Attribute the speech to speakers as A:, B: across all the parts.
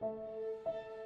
A: Thank you.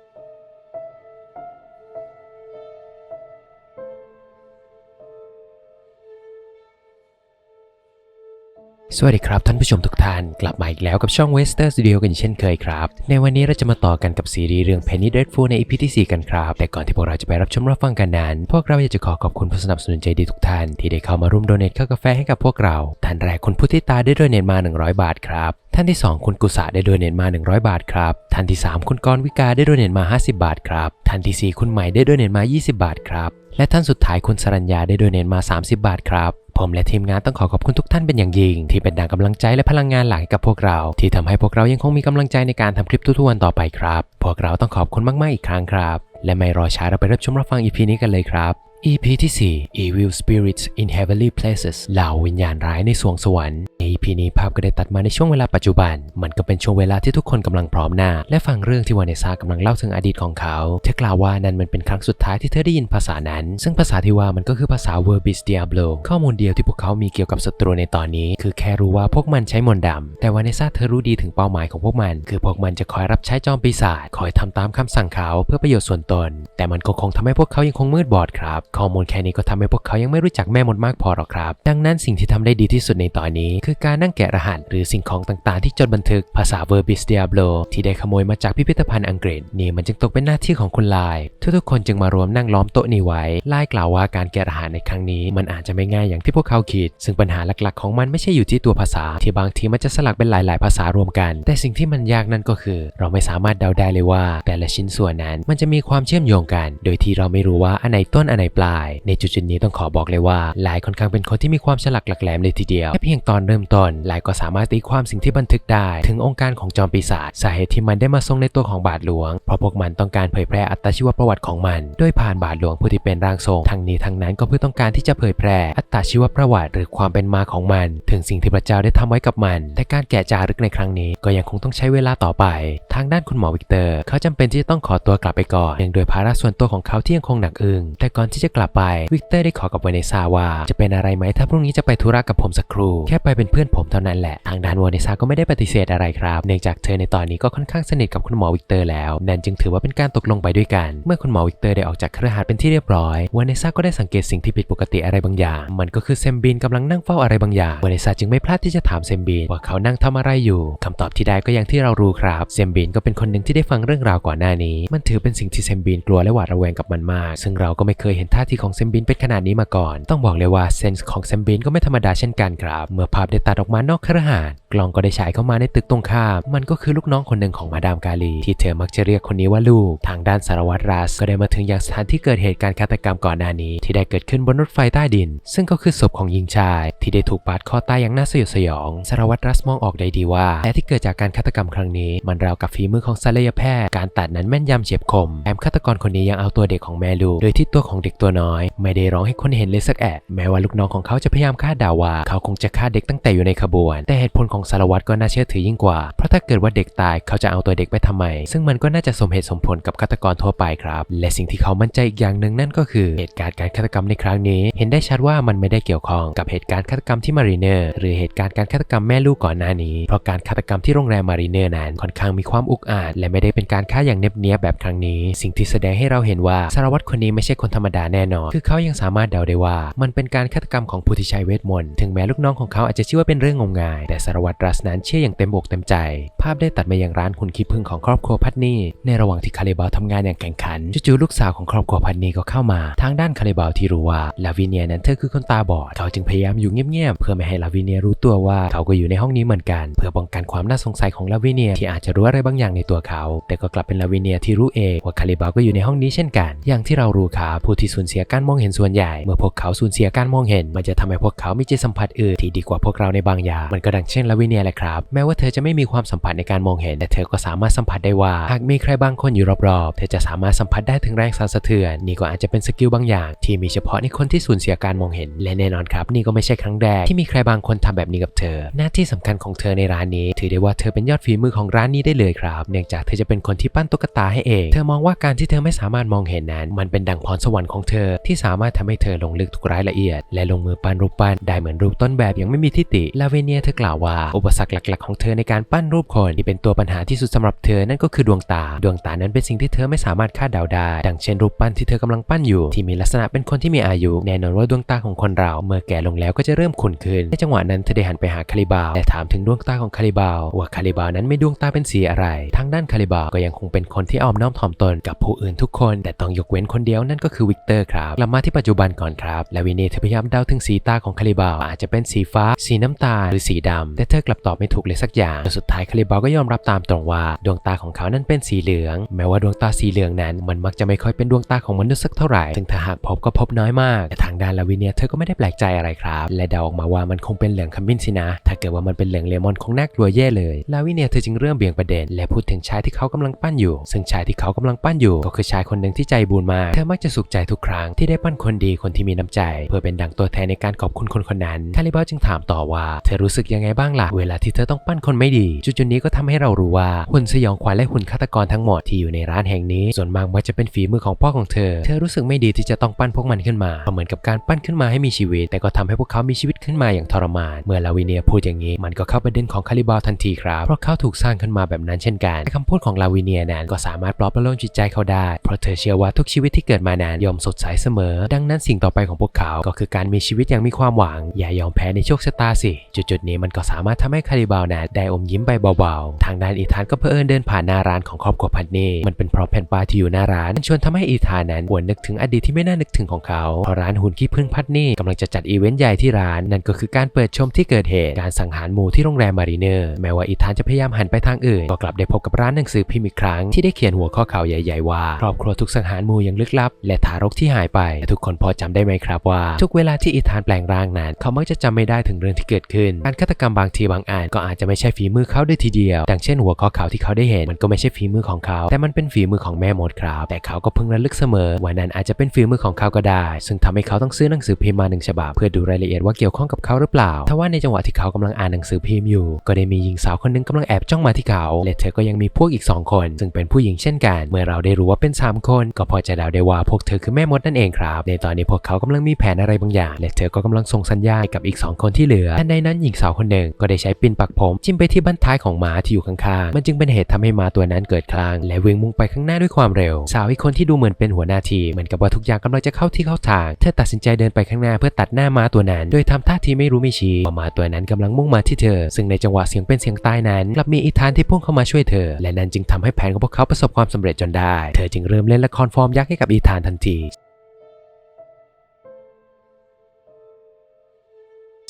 A: สวัสดีครับ ท่านผู้ชมทุกท่านกลับมาอีกแล้วกับช่อง Wester Studio กันเช่นเคยครับ ในวันนี้เราจะมาต่อกันกับซีรีส์เรื่อง Penny Dreadful ใน EP ที่ 4 กันครับ แต่ก่อนที่พวกเราจะไปรับชมรับฟังกันนั้น พวกเราอยากจะขอขอบคุณผู้สนับสนุนใจดีทุกท่าน ที่ได้เข้ามาร่วมโดเนทค่าวกาแฟให้กับพวกเรา ท่านแรกคุณพุทธิตาได้โดเนทมา 100 บาทครับท่านที่ 2 คุณกุศะได้โดเนทมา 100 บาทครับท่านที่ 3 คุณกรวิกาได้โดเนทมา 50 บาทครับท่านทีสี่4 คุณใหม่ได้โดเนทมา 20 บาทครับและท่านสุดท้ายคุณสรัญญาได้โดเนทมา 30 บาทครับ ผมและทีมงานต้องขอขอบคุณทุกท่านเป็นอย่างยิ่ง ที่เป็นดังกำลังใจและพลังงานหลักกับพวกเรา ที่ทำให้พวกเรายังคงมีกำลังใจในการทำคลิปทุกๆวันต่อไปครับ พวกเราต้องขอบคุณมากๆอีกครั้งครับ และไม่รอช้าเราไปรับชมรับฟังอีพีนี้กันเลยครับ EP ที่ 4 Evil Spirits in Heavenly Places เหล่าวิญญาณร้ายในสวงสวรรค์ใน EP นี้ภาพก็ได้ตัดมาในช่วงเวลาปัจจุบัน มันก็เป็นช่วงเวลาที่ทุกคนกำลังพร้อมหน้า และฟังเรื่องที่วาเนซ่ากำลังเล่าถึงอดีตของเขา เธอกล่าวว่านั่นมันเป็นครั้งสุดท้ายที่เธอได้ยินภาษานั้น ซึ่งภาษาที่ว่ามันก็คือภาษา Verbis Diablo ข้อมูลเดียวที่พวกเขามีเกี่ยวกับศัตรูในตอนนี้ คือแค่รู้ว่าพวกมันใช้มนต์ดำแต่วาเนซ่าเธอรู้ดีถึงเป้าหมายของพวกมัน คือพวกมันจะคอยรับใช้จอมปีศาจคอยทำตามคำสั่งเขาเพื่อประโยชน์ส่วนตน แต่มันก็คงทำให้พวกเขายังคงมืดบอดครับข้อมูลแค่นี้ก็ทำให้พวกเขายังไม่รู้จักแม่มดมากพอหรอกครับ ดังนั้นสิ่งที่ทำได้ดีที่สุดในตอนนี้ คือการนั่งแกะรหัสหรือสิ่งของต่างๆ ที่จดบันทึกภาษา Verbis Diablo ที่ได้ขโมยมาจากพิพิธภัณฑ์อังกฤษ นี่มันจึงตกเป็นหน้าที่ของคุณลาย ทุกๆคนจึงมารวมนั่งล้อมโต๊ะนี้ไว้ลายกล่าวว่าการแกะรหัสในครั้งนี้ มันอาจจะไม่ง่ายอย่างที่พวกเขาคิด ซึ่งปัญหาหลักๆ ของมันไม่ใช่อยู่ที่ตัวภาษา ที่บางทีมันจะสลักเป็นหลาย ๆ ภาษารวมกัน แต่สิ่งที่มันยากนั่นก็คือ เราไม่สามารถเดาได้เลยว่า แต่ละชิ้นส่วนนั้นมันจะมีความเชื่อมโยงกัน โดยที่เราไม่รู้ว่าอันไหนต้นอันไหนปลายในจุดๆนี้ต้องขอบอกเลยว่าหลายค่อนข้างเป็นคนที่มีความฉลาดหลักแหลมเลยทีเดียวแค่เพียงตอนเริ่มต้นหลายก็สามารถตีความสิ่งที่บันทึกได้ ถึงองค์การของจอมปีศาจสาเหตุที่มันได้มาทรงในตัวของบาทหลวงเพราะพวกมันต้องการเผยแพร่อัตชีวประวัติของมัน โดยผ่านบาทหลวงผู้ที่เป็นร่างทรงทั้งนี้ทั้งนั้นก็เพื่อต้องการที่จะเผยแพร่อัตชีวประวัติ หรือความเป็นมาของมัน ถึงสิ่งที่พระเจ้าได้ทำไว้กับมัน แต่การแกะจารึกในครั้งนี้ก็ยังคงต้องใช้เวลาต่อไป ทางด้านคุณหมอวิกเตอร์ เขาจำเป็นที่จะต้องขอตัวกลับไปก่อนเนื่องโดวยภาระส่วนตัวของเขาที่ยังคงหนักอึ้งแต่ก่อนที่จะกลับไปวิกเตอร์ได้ขอกับวาเนซ่าว่า จะเป็นอะไรไหมถ้าพรุ่งนี้จะไปธุระกับผมสักครู่แค่ไปเป็นเพื่อนผมเท่านั้นแหละทางด้านวาเนซ่าก็ไม่ได้ปฏิเสธอะไรครับ เนื่องจากเธอในตอนนี้ก็ค่อนข้างสนิทกับคุณหมอวิกเตอร์แล้วนั่นจึงถือว่าเป็นการตกลงไปด้วยกัน เมื่อคุณหมอวิกเตอร์ได้ออกจากเครือข่ายเป็นที่เรียบร้อยวาเนซ่าก็ได้สังเกตสิ่งที่ผิดปกติอะไรบางอย่าง มันก็คือเซมบินกำลังนั่งเฝ้าอะไรบางอย่างวาเนซ่าจึงไม่พลาดที่จะถามเซมบินว่าเขานั่งทำอะไรอยู่คำตอบที่ได้ก็อย่างที่เรารู้ครับเซมบินก็เป็นคนหนึ่งที่ได้ฟังเรื่องราวก่อนหน้านี้ มันถือเป็นสิ่งที่เซมบินกลัวและหวาดระแวงกับมันมาก ซึ่งเราก็ไม่เคยเห็นท่าทีของเซมบินเป็นขนาดนี้มาก่อน ต้องบอกเลยว่าเซนส์ของเซมบินก็ไม่ธรรมดาเช่นกันครับ เมื่อภาพได้ตัดออกมานอกครือข่ายกล้องก็ได้ฉายเข้ามาในตึกตรงข้าม มันก็คือลูกน้องคนหนึ่งของมาดามกาลี ที่เธอมักจะเรียกคนนี้ว่าลูก ทางด้านสารวัตรรัสก็ได้มาถึงยังสถานที่เกิดเหตุการณ์ฆาตกรรมก่อนหน้านี้ ที่ได้เกิดขึ้นบนรถไฟใต้ดิน ซึ่งก็คือศพของหญิงชาย ที่ได้ถูกปาดคอตายอย่างน่าสยดสยองสารวัตรรัสมองออกได้ดีว่าแผลที่เกิดจากการฆาตกรรมครั้งนี้ มันราวกับฝีมือของศัลยแพทย์การตัดนั้นแม่นยำเฉียบคมแถมฆาตกรคนนี้ยังเอาตัวเด็กของแม่ลูกโดยที่ตัวของเด็กตัวน้อย ไม่ได้ร้องให้คนเห็นเลยสักแอะแม้ว่าลูกน้องของเขาจะพยายามคาดดาว่า เขาคงจะฆ่าเด็กตั้งแต่อยู่ในขบวน แต่เหตุผลของสารวัตรก็น่าเชื่อถือยิ่งกว่า เพราะถ้าเกิดว่าเด็กตายเขาจะเอาตัวเด็กไปทำไม ซึ่งมันก็น่าจะสมเหตุสมผลกับฆาตกรทั่วไปครับ และสิ่งที่เขามั่นใจอีกอย่างหนึ่งนั่นก็คือเหตุการณ์การฆาตกรรมในครั้งนี้ เห็นได้ชัดว่ามันไม่ได้เกี่ยวข้องกับเหตุการณ์ฆาตกรรมที่มารีเนอร์หรือเหตุการณ์การฆาตกรรมแม่ลูกก่อนหน้านี้ เพราะการฆาตกรรมที่โรงแรมมารีเนอร์นั้นค่อนข้างมีความอุกอาจและไม่ได้เป็นการฆ่าอย่างเนียบๆแบบครั้งนี้ สิ่งที่แสดงให้เราเห็นว่าสารวัตรคนนี้ไม่ใช่คนธรรมดาแน่นอน คือเขายังสามารถเดาได้ว่า มันเป็นการฆาตกรรมของผู้ที่ใช้เวทมนต์ถึงแม้ลูกน้องของเขาอาจจะเชื่อว่าเป็นเรื่องงมงาย แต่สารวัตรรัสนั้นเชื่ออย่างเต็มอกเต็มใจ ภาพได้ตัดมายังร้านคุณขี้ผึ้งของครอบครัวพัดนี่ในระหว่างที่คาริบาลทำงานอย่างแข่งขันจู่ๆลูกสาวของครอบครัวพัดนี่ก็เข้ามา ทางด้านคาริบาลที่รู้ว่าลาวิเนียนั้นเธอคือคนตาบอดเขาจึงพยายามอยู่เงียบๆเพื่อไม่ให้ลาวิเนียรู้ตัวว่าเขาก็อยู่ในห้องนี้เหมือนกัน เพื่อป้องกันความน่าสงสัยของลาวิเนียที่อาจจะรู้อะไรบางอย่างในตัวเขา แต่ก็กลับเป็นลาวิเนียที่รู้เองว่าคาริบาลก็อยู่ในห้องนี้เช่นกัน อย่างที่เรารู้ครับผู้ที่สูญเสียการมองเห็นส่วนใหญ่ เมื่อพวกเขาสูญเสียการมองเห็น มันจะทำให้พวกเขามีจิตสัมผัสอื่นที่ดีกว่าพวกเราในบางอย่าง มันก็ดังเช่นลาวิเนียแหละครับ แม้ว่าเธอจะไม่มีความสัมผัสในการมองเห็น แต่เธอก็สามารถสัมผัสได้ว่า หากมีใครบางคนอยู่รอบๆ เธอจะสามารถสัมผัสได้ถึงแรงสั่นสะเทือน นี่ก็อาจจะเป็นสกิลบางอย่าง ที่มีเฉพาะในคนที่สูญเสียการมองเห็น และแน่นอนครับ นี่ก็ไม่ใช่ครั้งแรกที่มีใครบางคนทำแบบนี้กับเธอ หน้าที่สำคัญของเธอในร้านนี้ ถือได้ว่าเธอเป็นยอดฝีมือของร้านนี้ได้เลยครับ เนื่องจากเธอจะเป็นคนที่ปั้นตุ๊กตาให้เอง เธอมองว่าการที่เธอไม่สามารถมองเห็นนั้น มันเป็นดังพรสวรรค์ของเธเธอที่สามารถทำให้เธอลงลึกทุกรายละเอียด และลงมือปั้นรูปปั้นได้เหมือนรูปต้นแบบอย่างไม่มีทิฏฐิลาเวเนียเธอกล่าวว่า อุปสรรคหลัก ๆ ของเธอในการปั้นรูปคนที่เป็นตัวปัญหาที่สุดสำหรับเธอนั่นก็คือดวงตา ดวงตานั้นเป็นสิ่งที่เธอไม่สามารถคาดเดาได้ ดังเช่นรูปปั้นที่เธอกำลังปั้นอยู่ ที่มีลักษณะเป็นคนที่มีอายุ แน่นอนว่าดวงตาของคนเรา เมื่อแก่ลงแล้วก็จะเริ่มขุ่นขึ้นในจังหวะนั้นเธอได้หันไปหาคาลิบาวและถามถึงดวงตาของคาลิบาวว่าคาลิบาวนั้นไมีดวงตาเป็นสีอะไร ทางด้านคาลิบาก็ยังคงเป็นคนที่อ้อมน้อมถ่อมตนกับผู้อื่นทุกคน แต่ต้องยกเว้นคนเดียวนั่นก็คือวิกเตอร์ครับกลับมาที่ปัจจุบันก่อนครับและวินเนเธอพยายามเดาถึงสีตาของคาลิบาวอาจจะเป็นสีฟ้า สีน้ำตาลหรือสีดำแต่เธอกลับตอบไม่ถูกเลยสักอย่างจนสุดท้ายคาลิบาวก็ยอมรับตามตรงว่า ดวงตาของเขานั้นเป็นสีเหลือง แม้ว่าดวงตาสีเหลืองนั้น มันมักจะไม่ค่อยเป็นดวงตาของมนุษย์สักเท่าไหร่ซึ่งถ้าหากพบก็พบน้อยมากแต่ทางด้านลาวิเนียเธอก็ไม่ได้แปลกใจอะไรครับและเดาออกมาว่ามันคงเป็นเหลืองขมิ้นสินะ ถ้าเกิดว่ามันเป็นเหลืองเลมอนคงน่ากลัวแย่เลยลาวิเนียเธอจึงเริ่มเบี่ยงประเด็น และพูดถึงชายที่เขากำลังปั้นอยู่ ซึ่งชายที่เขากำลังปั้นอยู่ ก็คือชายคนหนึ่งที่ใจบุญมากเธอมักจะสุขใจทุกครั้งที่ได้ปั้นคนดีคนที่มีน้ำใจ เพื่อเป็นดังตัวแทนในการขอบคุณคนคนนั้นคาริบาจึงถามต่อว่าเธอรู้สึกยังไงบ้างล่ะเวลาที่เธอต้องปั้นคนไม่ดี จุดๆนี้ก็ทำให้เรารู้ว่าหุ่นสยองขวัญและหุ่นฆาตกรทั้งหมดที่อยู่ในร้านแห่งนี้ ส่วนมากมักจะเป็นฝีมือของพ่อของเธอ เธอรู้สึกไม่ดีที่จะต้องปั้นพวกมันขึ้นมาเหมือนกับการปั้นขึ้นมาให้มีชีวิต แต่ก็ทำให้พวกเขามีชีวิตขึ้นมาอย่างทรมาน เมื่อลาวิเนียพูดอย่างนี้ มันก็เข้าประเด็นของคาริบาทันทีครับ เพราะเขาถูกสร้างขึ้นมาแบบนั้นเช่นกันแต่คำพูดของลาวิเนียนั้นก็สามารถปลอบประโลมจิตใจเขาได้ เพราะเธอเชื่อว่าทุกชีวิตที่เกิดมานั้นย่อมสดใสเสมอ ดังนั้นสิ่งต่อไปของพวกเขาก็คือการมีชีวิตอย่างมีความหวัง อย่ายอมแพ้ในโชคชะตาสิ จุดๆนี้มันก็สามารถทำให้คาริบานั้นได้อมยิ้มไปเบาๆ ทางด้านอีธานก็เพอเอิญเดินผ่านหน้าร้านของครอบครัวพันเน่มันเป็นเพราะแผ่นป้ายที่อยู่หน้าร้านชวนทำให้อีธานนั้นหวนนึกถึงอดีตที่ไม่น่านึกถึงของเขาเพราะร้านหุ่นขี้ผึ้งพัดนี่กำลังจะจัดอีเวนต์ใหญ่ที่ร้านนั่นก็คือการเปิดชมที่เกิดเหตุการสังหารหมู่ที่โรงแรมมารีเนอร์แม้ว่าอีธานจะพยายามหันไปทางอื่นก็กลับได้พบกับร้านหนังสือพิมพ์อีกครั้งที่ได้เขียนหัวข้อข่าวใหญ่ ๆ ว่าครอบครัวถูกสังหารหมู่อย่างลึกลับ และทารกที่หายไป ทุกคนพอจำได้ไหมครับว่า ทุกเวลาที่อีธานแปลงร่างนั้น เขามักจะจำไม่ได้ถึงเรื่องที่เกิดขึ้น การฆาตกรรมบางทีบางอันก็อาจจะไม่ใช่ฝีมือเขาด้วยทีเดียวดังเช่นหัวข้อข่าวที่เขาได้เห็นมันก็ไม่ใช่ฝีมือของเขา แต่มันเป็นฝีมือของแม่มดครับ แต่เขาก็เพิ่งระลึกเสมอว่านั้นอาจจะเป็นฝีมือของเขาก็ได้ ซึ่งทำให้เขาต้องซื้อหนังสือพิมพ์มาหนึ่งฉบับเพื่อดูรายละเอียดว่าเกี่ยวข้องกับเขาหรือเปล่าทว่าในจังหวะที่เขากำลังอ่านหนังสือพิมพ์อยู่ ก็ได้มีหญิงสาวคนหนึงกำลังแอบจ้องมาที่เขาและเธอก็ยังมีพวกอีกสองคน ซึ่งเป็นผู้หญิงเช่นกัน เมื่อเราได้รู้ว่าเป็นสามคน ก็พอจะเดาได้ว่าพวกเธอคือแม่มดนั่นเองครับ ในตอนนี้พวกเขากำลังมีแผนอะไรบางอย่าง และเธอก็กำลังส่งสัญญาณกับอีกสองคนที่เหลือทันใดนั้นหญิงสาวคนหนึ่งก็ได้ใช้ปินปักผมจิ้มไปที่บั้นท้ายของม้าที่อยู่ข้างๆ มันจึงเป็นเหตุทำให้ม้าตัวนั้นเกิดคลางและวิ่งมุ่งไปข้างหน้าด้วยความเร็ว สาวอีกคนที่ดูเหมือนเป็นหัวหน้าทีเหมือนกับว่าทุกอย่างกำลังจะเข้าที่เข้าทาง เธอตัดสินใจเดินไปข้างหน้าเพื่อตัดหน้าม้าตัวนั้น โดยทำท่าทีไม่รู้ไม่ชี้ว่าม้าตัวนั้นกำลังมุ่งมาที่เธอ ซึ่งในจังหวะเสียงเป็นเสียงใต้นั้นกลับมีอีธานที่พุ่งเข้ามาช่วยเธอ และนั่นจึงทำให้แผนของพวกเขาประสบความสำเร็จจนได้ เธอจึงเริ่มเล่นละครฟอร์มยักษ์ให้กับอีธานทันที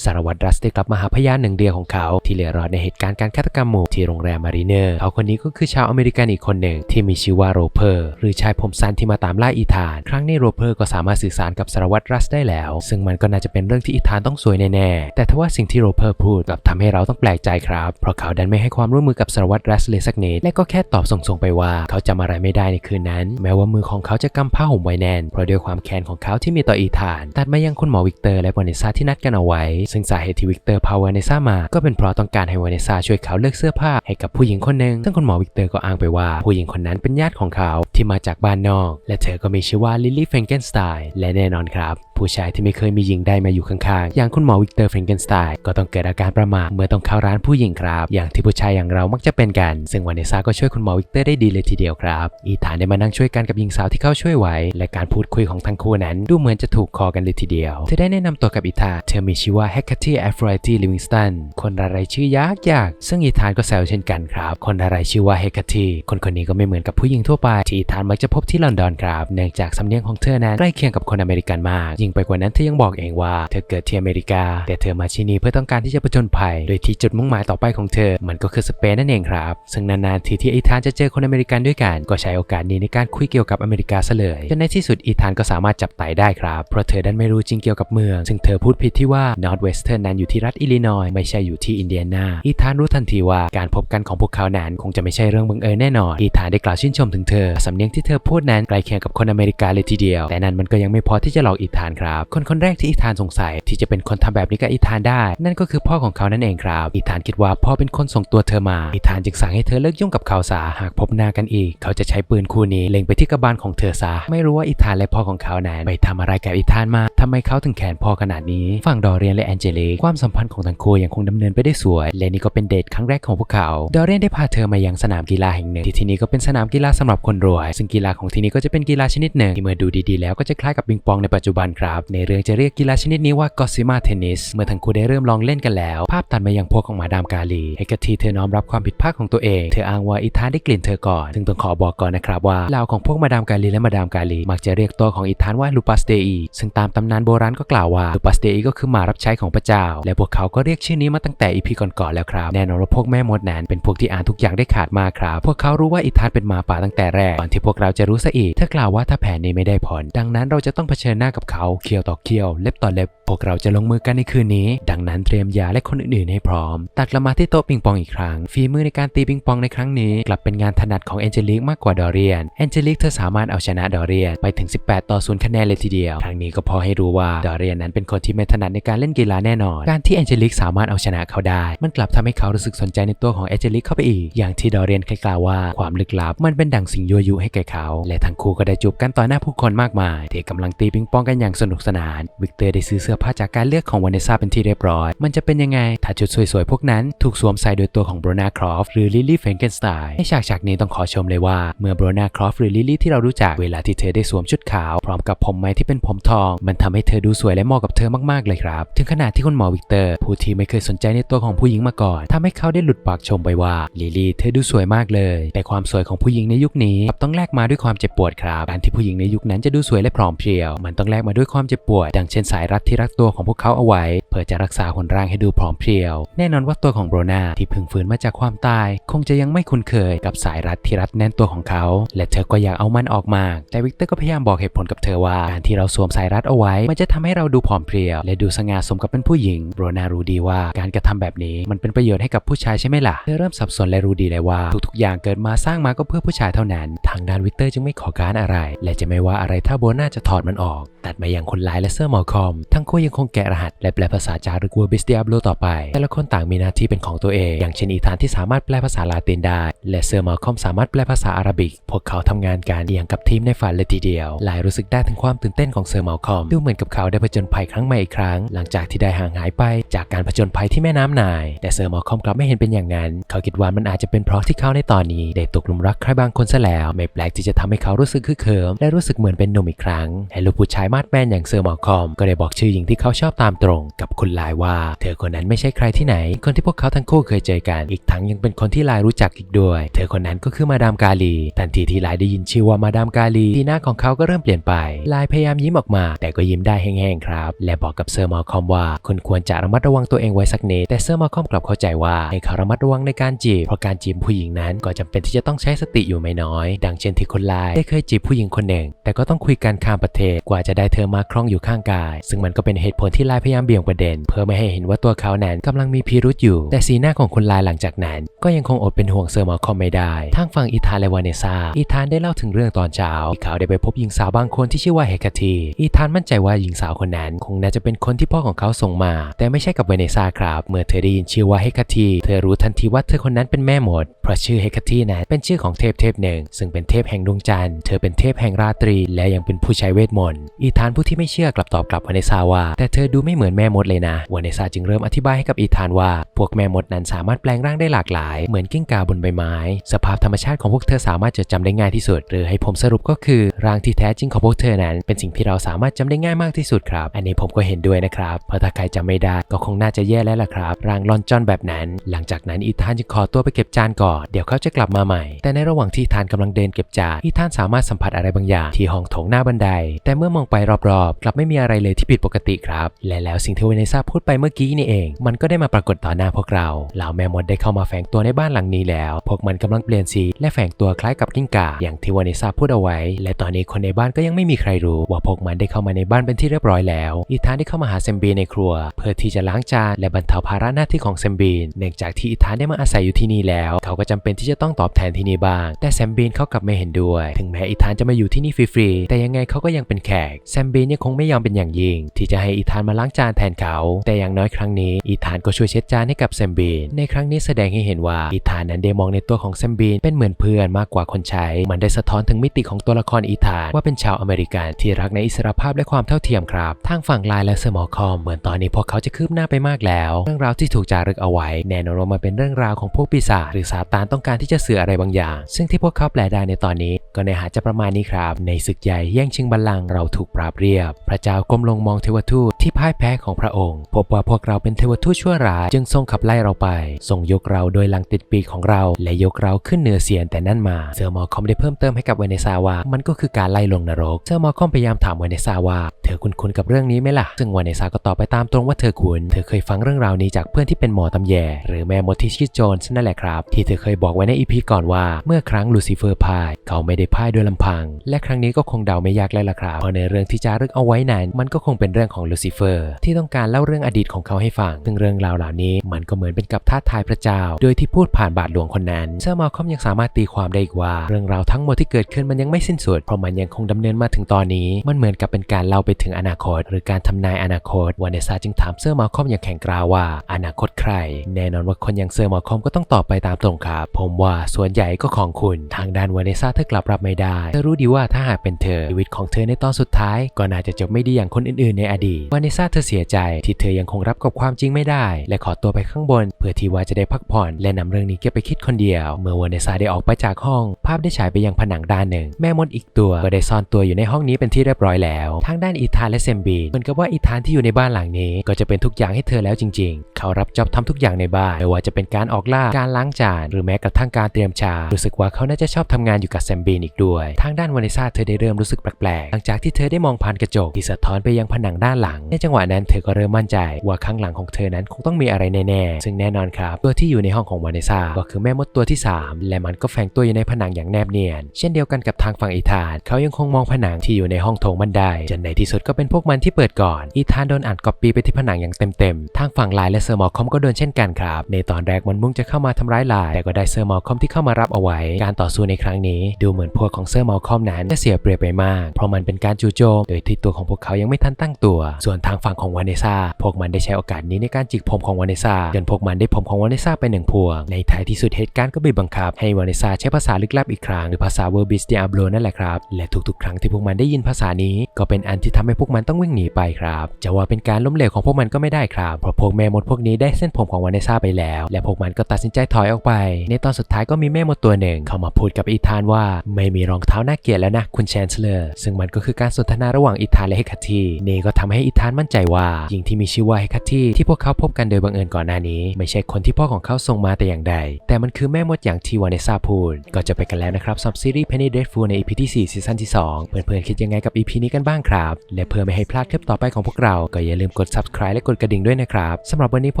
A: สารวัตรรัสได้กลับมาหาพยานหนึ่งเดียวของเขา ที่เหลือรอดในเหตุการณ์การฆาตกรรมหมู่ที่โรงแรมมารีเนอร์เขาคนนี้ก็คือชาวอเมริกันอีกคนหนึ่งที่มีชื่อว่าโรเพอร์ หรือชายผมสั้นที่มาตามล่าอีธาน ครั้งนี้โรเพอร์ก็สามารถสื่อสารกับสารวัตรรัสได้แล้ว ซึ่งมันก็น่าจะเป็นเรื่องที่อีธานต้องสวยแน่ๆแต่ทว่าสิ่งที่โรเพอร์พูดกลับทำให้เราต้องแปลกใจครับ เพราะเขาดันไม่ให้ความร่วมมือกับสารวัตรรัสเลยสักนิดและก็แค่ตอบส่งๆไปว่า เขาจำอะไรไม่ได้ในคืนนั้น แม้ว่ามือของเขาจะกำผ้าห่มไว้แน่นเพราะด้วยความแค้นของเขาที่มีต่ออีธาน ตัดมายังคุณหมอวิกเตอร์และวานิซาที่นัดกันเอาไว้ซึ่งสาเหตุที่วิกเตอร์พาวาเนซ่ามา ก็เป็นเพราะต้องการให้วาเนซ่าช่วยเขาเลือกเสื้อผ้าให้กับผู้หญิงคนหนึ่งซึ่งคุณหมอวิกเตอร์ก็อ้างไปว่า ผู้หญิงคนนั้นเป็นญาติของเขาที่มาจากบ้านนอก และเธอก็มีชื่อว่าลิลลี่เฟงเกนสไตน์และแน่นอนครับผู้ชายที่ไม่เคยมีหญิงใดมาอยู่ข้างๆ อย่างคุณหมอวิกเตอร์เฟรงเกนสไตน์ก็ต้องเกิดอาการประหม่าเมื่อต้องเข้าร้านผู้หญิงครับ อย่างที่ผู้ชายอย่างเรามักจะเป็นกัน ซึ่งวาเนซ่าก็ช่วยคุณหมอวิกเตอร์ได้ดีเลยทีเดียวครับ อีธานได้มานั่งช่วยกันกับหญิงสาวที่เขาช่วยไว้ และการพูดคุยของทั้งคู่นั้น ดูเหมือนจะถูกคอกันเลยทีเดียว เธอได้แนะนำตัวกับอีธานเธอมีชื่อว่าแฮกเกอร์ตี้แอฟรไอตี้ลิวิงสตันคนอะไรชื่อยากยากๆซึ่งอีธานก็แซวเช่นกันครับ คนอะไรชื่อว่าเฮกเกอร์ตี้คนคนนี้ก็ไม่เหมือนกับผู้หญิงทั่วไปที่อีธานมักจะพบที่ลอนดอนครับเนื่องจากสำเนียงของเธอนั้นใกล้เคียงกับคนอเมริกันมากยิ่งไปกว่านั้นเธอยังบอกเองว่าเธอเกิดที่อเมริกา แต่เธอมาที่นี่เพื่อต้องการที่จะผจญภัย โดยที่จุดมุ่งหมายต่อไปของเธอ มันก็คือสเปนนั่นเองครับ ซึ่งนานๆทีที่อีธานจะเจอคนอเมริกันด้วยกัน ก็ใช้โอกาสนี้ในการคุยเกี่ยวกับอเมริกาซะเลยจนในที่สุดอีธานก็สามารถจับไต่ได้ครับ เพราะเธอดันไม่รู้จริงเกี่ยวกับเมือง ซึ่งเธอพูดผิดที่ว่า Northwestern นั้นอยู่ที่รัฐอิลลินอยไม่ใช่อยู่ที่อินเดียนาอีธานรู้ทันทีว่าการพบกันของพวกเขานั้นคงจะไม่ใช่เรื่องบังเอิญแน่นอนอีธานได้กล่าวชื่นชมถึงเธอสำเนียงที่เธอพูดนั้นใกล้เคียงกับคนอเมริกาเลยทีเดียว แต่นั้นมันก็ยังไม่พอที่จะหลอกอีธานครับคนคนแรกที่อีธานสงสัยที่จะเป็นคนทำแบบนี้กับอีธานได้ นั่นก็คือพ่อของเขานั่นเองครับอีธานคิดว่าพ่อเป็นคนส่งตัวเธอมาอีธานจึงสั่งให้เธอเลิกยุ่งกับเขาซะหากพบหน้ากันอีก เขาจะใช้ปืนคู่นี้เล็งไปที่กระบาลของเธอซะไม่รู้ว่าอีธานและพ่อของเขานั้นไปทำอะไรกับอีธานมาทำไมเขาถึงแขนพ่อขนาดนี้ฝั่งดอเรียนและแอนเจลิกความสัมพันธ์ของทั้งคู่ยังคงดำเนินไปได้สวย และนี่ก็เป็นเดทครั้งแรกของพวกเขาดอเรียนได้พาเธอมายังสนามกีฬาแห่งหนึ่งที่ที่นี้ก็เป็นสนามกีฬาสำหรับคนรวย ซึ่งกีฬาของที่นี้ก็จะเป็นกีฬาชนิดหนึ่งที่เมื่อดูดีๆ แล้วก็จะคล้ายกับปิงปองในปัจจุบันครับ ในเรื่องจะเรียกกีฬาชนิดนี้ว่ากอซิมาเทนนิสเมื่อทั้งคู่ได้เริ่มลองเล่นกันแล้ว ภาพตัดมายังพวกของมาดามกาลีให้กะทีเธอน้อมรับความผิดพลาดของตัวเอง เธออ้างว่าอีธานได้กลิ่นเธอก่อน ซึ่งต้องขอบอกก่อนนะครับว่าเหล่าของพวกมาดามกาลีและมาดามกาลีมักจะเรียกตัวของอีธานว่าลูปัสเดอีซึ่งตามตำนานโบราณก็กล่าวว่าลูปัสเดอีก็คือหมารับใช้ของพระเจ้า และพวกเขาก็เรียกชื่อนี้มาตั้งแต่อีพีก่อนๆแล้วครับแน่นอนว่าพวกแม่มดนั้นเป็นพวกที่อ่านทุกอย่างได้ขาดมากครับพวกเขารู้ว่าอีธานเป็นหมาป่าตั้งแต่แรกก่อนที่พวกเราจะรู้ซะอีกเธอกล่าวว่าถ้าแผนนี้ไม่ได้ผล ดังนั้นเราจะต้องเผชิญหน้ากับเขาเคียวต่อเคียว เล็บต่อเล็บ พวกเราจะลงมือกันในคืนนี้ ดังนั้นเตรียมยาและคนอื่นๆให้พร้อม ตัดกลับมาที่โต๊ะปิงปองอีกครั้ง ฝีมือในการตีปิงปองในครั้งนี้กลับเป็นงานถนัดของแอนเจลิกมากกว่าดอเรียน แอนเจลิกเธอสามารถเอาชนะดอเรียนไปถึง 18 ต่อ0คะแนนเลยทีเดียว ทางนี้ก็พอให้รู้ว่าดอเรียนนั้นเป็นคนที่ไม่ถนัดในการเล่นกีฬาแน่นอน การที่แอนเจลิกสามารถเอาชนะเขาได้ มันกลับทำให้เขารู้สึกสนใจในตัวของแอนเจลิกเข้าไปอีก อย่างที่ดอเรียนเคยกล่าวว่าความลึกลับมันเป็นดั่งสิ่งยั่วยุให้แก่เขา และทั้งคู่ก็ได้จูบกันต่อหน้าผู้คนมากมายที่กำลังตีปิงปองกันอย่างสนุกสนานวิกเตอร์ได้ซื้อเสื้อผ้าจากการเลือกของวานเนซ่าเป็นที่เรียบร้อย มันจะเป็นยังไง ถ้าชุดสวยๆ พวกนั้นถูกสวมใส่โดยตัวของโบรนาครอฟหรือลิลลี่เฟนเกนสไตน์ในฉากฉากนี้ต้องขอชมเลยว่า เมื่อโบรนาครอฟหรือลิลลี่ที่เรารู้จักเวลาที่เธอได้สวมชุดขาว พร้อมกับผมไม้ที่เป็นผมทอง มันทำให้เธอดูสวยและเหมาะกับเธอมากๆเลยครับถึงขนาดที่คุณหมอวิกเตอร์ผู้ที่ไม่เคยสนใจในตัวของผู้หญิงมาก่อนทำให้เขาได้หลุดปากชมไปว่าลิลลี่เธอดูสวยมากเลย แต่ความสวยของผู้หญิงในยุคนี้ต้องแลกมาด้วยความเจ็บปวดครับการที่ผู้หญิงในยุคนั้นจะดูสวยและพร้อมเพรียว มันต้องแลกมาด้วยความเจ็บปวดดังเช่นสายรัดที่รัดตัวของพวกเขาเอาไว้ เพื่อจะรักษาคนร่างให้ดูพร้อมเพรียว แน่นอนว่าตัวของโบรนาที่พิ่งฟื้นมาจากความตาย คงจะยังไม่คุ้นเคยกับสายรัดที่รัดแน่นตัวของเขา และเธอก็อยากเอามันออกมา แต่วิกเตอร์ก็พยายามบอกเหตุผลกับเธอว่าการที่เราสวมสายรัดเอาไว้ มันจะทำให้เราดูผอมเพรียว และดูสง่าสมกับเป็นผู้หญิง โบรนารู้ดีว่าการกระทำแบบนี้มันเป็นประโยชน์ให้กับผู้ชายใช่ไหมล่ะ เธอเริ่มสับสนและรู้ดีเลยว่าทุกๆ อย่างเกิดมาสร้างมาก็เพื่อผู้ชายเท่านั้น ทางด้านวิกเตอร์จึงไม่ขอการอะไร และจะไม่ว่าอะไรถ้าโบรนาจะถอดมันออก ตัดมาอย่างคนร้ายและเซอร์มอลคอม ทั้งคู่ยังคงแกะรหัสและแปลภาษาจารึกวัวบิสเตียบโลต่อไป แต่ละคนต่างมีหน้าที่เป็นของตัวเอง อย่างเช่นอีธานที่สามารถแปลภาษาลาตินได้ และเซอร์มอลคอมสามารถแปลภาษาอาหรับิก พวกเขาทำงานกันอย่างกับทีมในฝันเลยทีเดียวหลายรู้สึกได้ถึงความตื่นเต้นของเซอร์มอลคอมดูเหมือนกับเขาได้ผจญภัยครั้งใหม่อีกครั้ง หลังจากที่ได้ห่างหายไปจากการผจญภัยที่แม่น้ำนาย แต่เซอร์มอลคอมกลับไม่เห็นเป็นอย่างนั้น เขาคิดว่ามันอาจจะเป็นเพราะที่เขาในตอนนี้ได้ตกหลุมรักใครบางคนซะแล้ว ไม่แปลกที่จะทำให้เขารู้สึกคึกเขิมและรู้สึกเหมือนเป็นหนุ่มอีกครั้งและลูกผู้ชายมาดแมนอย่างเซอร์มอลคอมก็ได้บอกชื่อหญิงที่เขาชอบตามตรงกับคุณลายว่า เธอคนนั้นไม่ใช่ใครที่ไหน คนที่พวกเขาทั้งคู่เคยเจอกัน อีกทั้งยังเป็นคนที่ลายรู้จักอีกด้วย เธอคนนั้นก็คือมาดามกาลี ทันทีที่ลายได้ยินชื่อว่ามาดามกาลีที่หน้าของเขาก็เริ่มเปลี่ยนไปลายพยายามยิ้มออกมา แต่ก็ยิ้มได้แห้งๆครับ และบอกกับเซอร์มอลคอมว่าคุณควรจะระมัดระวังตัวเองไว้สักนิดแต่เซอร์มอลคอมกลับเข้าใจว่าให้เขาระมัดระวังในการจีบเพราะการจีบผู้หญิงนั้นก็จำเป็นที่จะต้องใช้สติอยู่ไม่น้อย ดังเช่นที่คนลายได้เคยจีบผู้หญิงคนหนึ่ง แต่ก็ต้องคุยกันข้ามประเทศกว่าจะได้เธอมาคล้องอยู่ข้างกาย ซึ่งมันก็เป็นเหตุผลที่ลายพยายามเบี่ยงประเด็น เพื่อไม่ให้เห็นว่าตัวเขานั้นกำลังมีพิรุษอยู่ แต่สีหน้าของคนลายหลังจากนั้น ก็ยังคงอดเป็นห่วงเซอร์มอลคอมไม่ได้ทางฝั่งอีธานและวาเนซ่าอีธานได้เล่าถึงเรื่องตอนเช้าที่เขาได้ไปพบหญิงสาวบางคนที่ชื่อว่าเฮคาทีอีธานมั่นใจว่าหญิงสาวคนนั้นคงน่าจะเป็นคนที่พ่อของเขาส่งมา แต่ไม่ใช่กับวาเนซ่าครับ เมื่อเธอได้ยินชื่อว่าเฮคาทีเธอรู้ทันทีว่าเธอคนนั้นเป็นแม่มดเพราะชื่อเฮคาทีนั้นเป็นชื่อของเทพเทพหนึ่งซึ่งเป็นเทพแห่งดวงจันทร์เธอเป็นเทพแห่งราตรี และยังเป็นผู้ใช้เวทมนต์อีธานผูที่ไม่เชื่อกลับตอบกลับวาเนซ่าว่า แต่เธอดูไม่เหมือนแม่มดเลยนะวาเนซ่าจึงเริ่มอธิบายให้กับอีธานว่า พวกแม่มดนั้นสามารถแปลงร่างได้หลากหลาย เหมือนกิ้งก่าบนใบไม้ สภาพธรรมชาติของพวกเธอสามารถจดจำได้ง่ายที่สุด หรือให้ผมสรุปก็คือร่างที่แท้จริงของพวกเธอนั้น เป็นสิ่งที่เราสามารถจำได้ง่ายมากที่สุดครับ อันนี้ผมก็เห็นด้วยนะครับ เพราะถ้าใครจำไม่ได้ก็คงน่าจะแย่แล้วล่ะครับ ร่างลอนจอนแบบนั้น หลังจากนั้นอีธานจึงขอตัวไปเก็บจานก่อน เดี๋ยวเขาจะกลับมาใหม่ แต่ในระหว่างที่อีธานกำลังเดินเก็บจานอีธานสามารถสัมผัสอะไรบางอย่างที่ห้องโถงหน้าบันได แต่เมื่อมองไปรอบๆ กลับไม่มีอะไรเลยที่ผิดปกติครับ และแล้วสิ่งที่เวเนซ่าพูดไปเมื่อกี้นี่เอง มันก็ได้มาปรากฏต่อหน้าพวกเราเหล่าแม่มดได้เข้ามาแฝงตัวในบ้านหลังนี้แล้ว พวกมันกำลังเปลี่ยนสีและแฝงตัวคล้ายกับกิ้งก่าอย่างที่วานิซาพูดเอาไว้ และตอนนี้คนในบ้านก็ยังไม่มีใครรู้ ว่าพวกมันได้เข้ามาในบ้านเป็นที่เรียบร้อยแล้วอีธานได้เข้ามาหาเซมบีในครัว เพื่อที่จะล้างจานและบรรเทาภาระหน้าที่ของเซมบีนเนื่องจากที่อีธานได้มาอาศัยอยู่ที่นี่แล้ว เขาก็จำเป็นที่จะต้องตอบแทนที่นี่บ้างแต่แซมบีนเขากลับไม่เห็นด้วย ถึงแม้อีธานจะมาอยู่ที่นี่ฟรีๆแต่ยังไงเขาก็ยังเป็นแขกแซมบีบีนยังคงไม่ยอมเป็นอย่างยิ่ง ที่จะให้อีธานมาล้างจานแทนเขา แต่อย่างน้อยครั้งนี้อีธานก็ช่วยเช็ดจานให้กับแซมบีน ในครั้งนี้แสดงให้เห็นว่าอีธานนั้นได้มองในตัวของแซมบีนเป็นเหมือนเพื่อนมากกว่าคนใช้ มันได้สะท้อนถึงมิติของตัวละครอีธานว่าเป็นชาวอเมริกันที่รักในอิสรภาพและความเท่าเทียมครับ ทางฝั่งไลน์และเซอร์มอคอมเหมือนตอนนี้พวกเขาจะคืบหน้าไปมากแล้ว เรื่องราวที่ถูกจารึกเอาไว้ แน่นอนว่ามันเป็นเรื่องราวของพวกปีศาจหรือซาตานต้องการที่จะสื่ออะไรบางอย่าง ซึ่งที่พวกเขาแปลได้ในตอนนี้ก็ในหาจะประมาณนี้ครับ ในศึกใหญ่แย่งชิงบัลลังก์เราถูกปราบเรียบ พระเจ้าก้มลงมองเทวทูตที่พ่ายแพ้ของพระองค์ พบว่าพวกเราเป็นเทวทูตชั่วร้ายจึงทรงขับไล่เราไปทรงยกเราโดยหลังติดปีกของเรา และยกเราขึ้นเหนือเสียนแต่นั่นมาเซอร์มอคอมได้เพิ่มเติมให้กับเวเนซาว่า มันก็คือการไล่ลงนรกเซอร์มอคอมพยายามถามเวเนซาว่า เธอคุ้นๆกับเรื่องนี้ไหมล่ะ ซึ่งเวเนซาก็ตอบไปตามตรงว่าเธอคุ้นเธอเคยฟังเรื่องราวนี้จากเพื่อนที่เป็นหมอตำแยหรือแม่มดที่ชื่อโจนส์นั่นแหละครับ ที่เธอเคยบอกไว้ในอีพีก่อนว่าเมื่อครั้งลูซิเฟอร์พ่ายเขาไม่ได้พ่ายด้วยลำพัง และครั้งนี้ก็คงเดาไม่ยากแล้วล่ะครับเพราะในเรื่องที่จารึกเอาไว้นั้น มันก็คงเป็นเรื่องของลูซิเฟอร์ ที่ต้องการเล่าเรื่องอดีตของเขาให้ฟัง ซึ่งเรื่องราวเหล่านี้มันก็เหมือนเป็นกับท้าทายพระเจ้า โดยที่พูดผ่านบาทหลวงคนนั้นเซอร์มาคอมยังสามารถตีความได้อีกว่า เรื่องราวทั้งหมดที่เกิดขึ้นมันยังไม่สิ้นสุด เพราะมันยังคงดำเนินมาถึงตอนนี้ มันเหมือนกับเป็นการเล่าไปถึงอนาคต หรือการทำนายอนาคตวานเนซ่าจึงถามเซอร์มาคอมอย่างแข็งกร้าวว่า อนาคตใคร แน่นอนว่าคนอย่างเซอร์มาคอมก็ต้องตอบไปตามตรงครับผมว่าส่วนใหญ่ก็ของคุณ ทางด้านวานเนซ่าเธอกลับรับไม่ได้เธอรู้ดีว่าถ้าหากเป็นเธอชีวิตของเธอในตอนสุดท้ายก็น่าจจะจบไม่ดีอย่างคนอื่นๆ ในอดีตวานเนซาเธอเสียใจที่เธอยังคงรับกับความจริงไม่ได้ และขอตัวไปข้างบน เพื่อที่ว่าจะได้พักผ่อน และนำเรื่องนี้เก็บไปคิดคนเดียว เมื่อวานเนซาได้ออกไปจากห้อง ภาพได้ฉายไปยังผนังด้านหนึ่ง แม่มดอีกตัวก็ได้ซ่อนตัวอยู่ในห้องนี้เป็นที่เรียบร้อยแล้วทางด้านอีธานและเซมบีนเหมือนกับว่าอีธานที่อยู่ในบ้านหลังนี้ก็จะเป็นทุกอย่างให้เธอแล้วจริง ๆ เขารับจ็อบทำทุกอย่างในบ้านไม่ว่าจะเป็นการออกล่าการล้างจาน หรือแม้กระทั่งการเตรียมชารู้สึกว่าเขาน่าจะชอบทำงานอยู่กับแซมบีนอีกด้วย ทางด้านวานิซาเธอได้เริ่มรู้สึกแปลกๆหลังจากที่เธอได้มองผ่านกระจกที่สะท้อนไปยังผนังด้านหลัง ในจังหวะนั้นเธอก็เริ่มมั่นใจว่าข้างหลังของเธอนั้นคงต้องมีอะไรแน่ๆ ซึ่งแน่นอนครับ ตัวที่อยู่ในห้องของวานิซาก็คือแม่มดตัวที่ 3 และมันก็แฝงตัวอยู่ในผนังอย่างแนบเนียน เช่นเดียวกันกับทางฝั่งอีธาน เขายังคงมองผนังที่อยู่ในห้องโถงบันไดจนในที่สุดก็เป็นพวกมันที่เปิดก่อน อีธานโดนอัดก๊อปปี้ไปที่ผนังอย่างเต็มๆ ทางฝั่งไลน์และเซอร์มอลคอมก็โดนเช่นกันครับ ในตอนแรกมันมุ่งจะเข้ามาทำร้ายลน์แต่ก็ได้เซอร์มอลคอมที่เข้ามารับเอาไว้ การต่อสู้ในครั้งนี้ ดูเหมือนพวกของเซอร์มอลคอมนั้นจะเสียเปรียบไปมาก เพราะมันเป็นการจู่โจมโดยทตัวของพวกเขายังไม่ทันตั้งตัว ส่วนทางฝั่งของวานิซาพวกมันได้ใช้โอกาสนี้ในการจิกผมของวานิซาจนพวกมันได้ผมของวานิซาไปหนึ่งพวง ในท้ายที่สุดเหตุการณ์ก็บีบบังคับ ให้วานิซาใช้ภาษาลึกลับอีกครั้งหรือภาษาเวอร์บิสเดียโบนั่นแหละครับ และทุกๆ ครั้งที่พวกมันได้ยินภาษานี้ ก็เป็นอันที่ทำให้พวกมันต้องวิ่งหนีไปครับจะว่าเป็นการล้มเหลวของพวกมันก็ไม่ได้ครับเพราะพวกแม่มดพวกนี้ได้เส้นผมของวานิซาไปแล้ว และพวกมันก็ตัดสินใจถอยออกไป ในตอนสุดท้ายก็มีแม่มดตัวหนึ่ง เข้ามาพูดกับอีธานว่า ไม่มีรองเท้าน่าเกลียดแล้วนะคุณแชนเซลอร์ซึ่งมันก็คือการสนทนาระหว่างอีธานและเฮคาทีนี่ก็ทำให้อีธานมั่นใจว่าหญิงที่มีชื่อว่าเฮคาทีที่พวกเขาพบกันโดยบังเอิญก่อนหน้านี้ ไม่ใช่คนที่พ่อของเขาส่งมาแต่อย่างใด แต่มันคือแม่มดอย่างที่วานิซาพูด ก็จะไปกันแล้วนะครับสำหรับซีรีส์ Penny Dreadful ใน EP ที่4ซีซั่นที่ 2 เพื่อนๆคิดยังไงกับ EP นี้กันบ้างครับ และเพื่อไม่ให้พลาดคลิปต่อไปของพวกเราก็อย่าลืมกด subscribe และกดกระดิ่งด้วยนะครับสำหรับวันนี้พ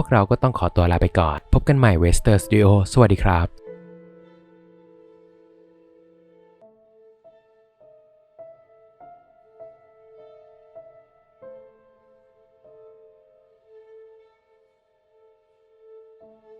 A: วกเราก็ต้องขอตัวลาไปก่อน พบกันใหม่ Wester Studio สวัสดีครับ